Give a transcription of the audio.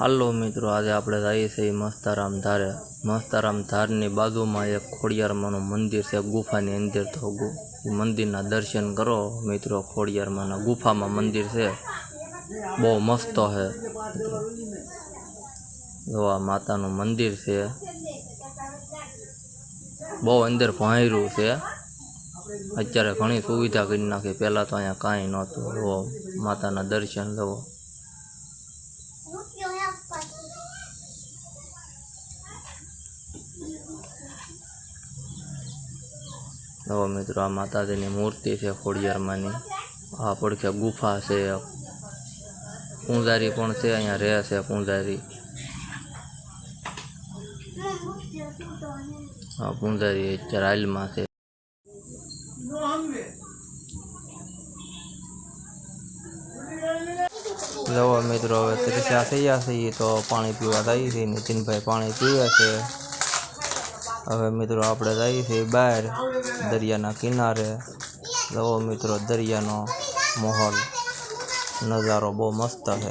hello मित्रों आज આપણે આઈએ છીએ મસ્તाराम ધારે મસ્તाराम ધાર ની બાજુમાં એક ખોડિયાર માનો મંદિર છે ગુફા ની અંદર તો ગુ મંદિર ના દર્શન કરો મિત્રો ખોડિયાર માના ગુફામાં મંદિર છે બહુ મસ્તો છે જો આ માતાનો મંદિર છે બહુ અંદર ભાયરું છે અત્યારે ઘણી સુવિધા કરી નાખી કે પહેલા તો અહીંયા કંઈ નહોતું જો માતાના દર્શન લો જો મિત્રો આ માતાજીની મૂર્તિ છે ખોડિયારમાંની આ પડખે ગુફા છે પૂંજારી પણ છે અહીંયા રહે છે પૂંજારી આ પૂંજારી અત્યારે હાલમાં છે લવો મિત્રો હવે ત્રીસા થઈ જશે તો પાણી પીવા થાય છે નીતિનભાઈ પાણી પીવે છે હવે મિત્રો આપણે જઈએ છીએ બહાર દરિયાના કિનારે જવો મિત્રો દરિયાનો માહોલ નજારો બહુ મસ્ત છે